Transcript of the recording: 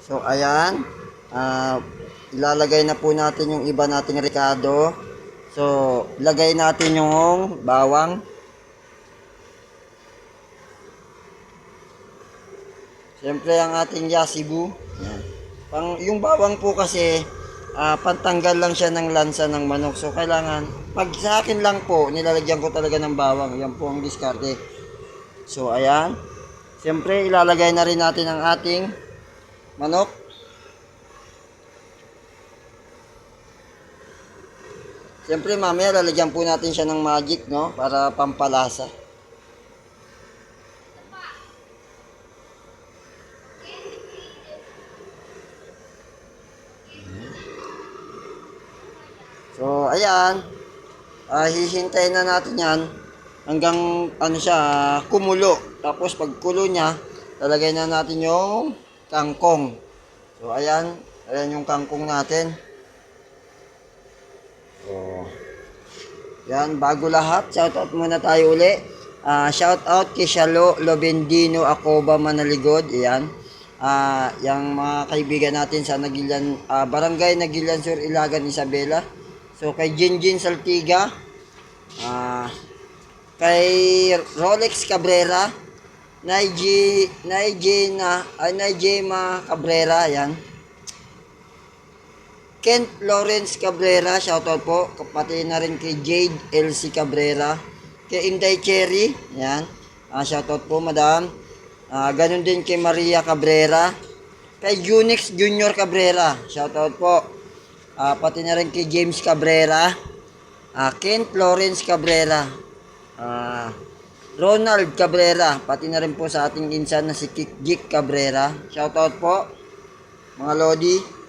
So, ayan. Ah, ilalagay na po natin yung iba nating Ricardo. So, lagay natin yung bawang. Siyempre ang ating yasibu. Yan. Pang, yung bawang po kasi, ah, pantanggal lang siya ng lansa ng manok. So, kailangan, pag sa akin lang po, nilalagyan ko talaga ng bawang. Yan po ang diskarte. So, ayan. Siyempre, ilalagay na rin natin ang ating manok. Siyempre, mamaya lalagyan po natin siya ng magic, no? Para pampalasa. So, ayan. Ah, hihintayin na natin yan hanggang ano siya, kumulo. Tapos pag kulo niya, lalagay na natin yung kangkong. So, ayan. Ayan yung kangkong natin. So, yan, bago lahat, shoutout muna tayo uli. Ah, shoutout kay Shalo Lobendino Acoba Manaligod. Ayan. Ah, yung mga kaibigan natin sa Nagilian, ah, Barangay Nagilian Sur Ilagan Isabela. So kay Jinjin Saltiga, ah, kay Rolex Cabrera, Naiji, Naiji na, ay Naijema Cabrera, yan. Kent Lawrence Cabrera, shoutout po. Pati na rin kay Jade LC Cabrera. Kay Inday Cherry, yan. Ah, shoutout po, madam. Ah, ganun din kay Maria Cabrera. Kay Unix Junior Cabrera, shoutout po. Ah, pati na rin kay James Cabrera. Ah, Kent Lawrence Cabrera. Ah, Ronald Cabrera, pati na rin po sa ating insan na si Kik Jik Cabrera. Shoutout po, mga Lodi.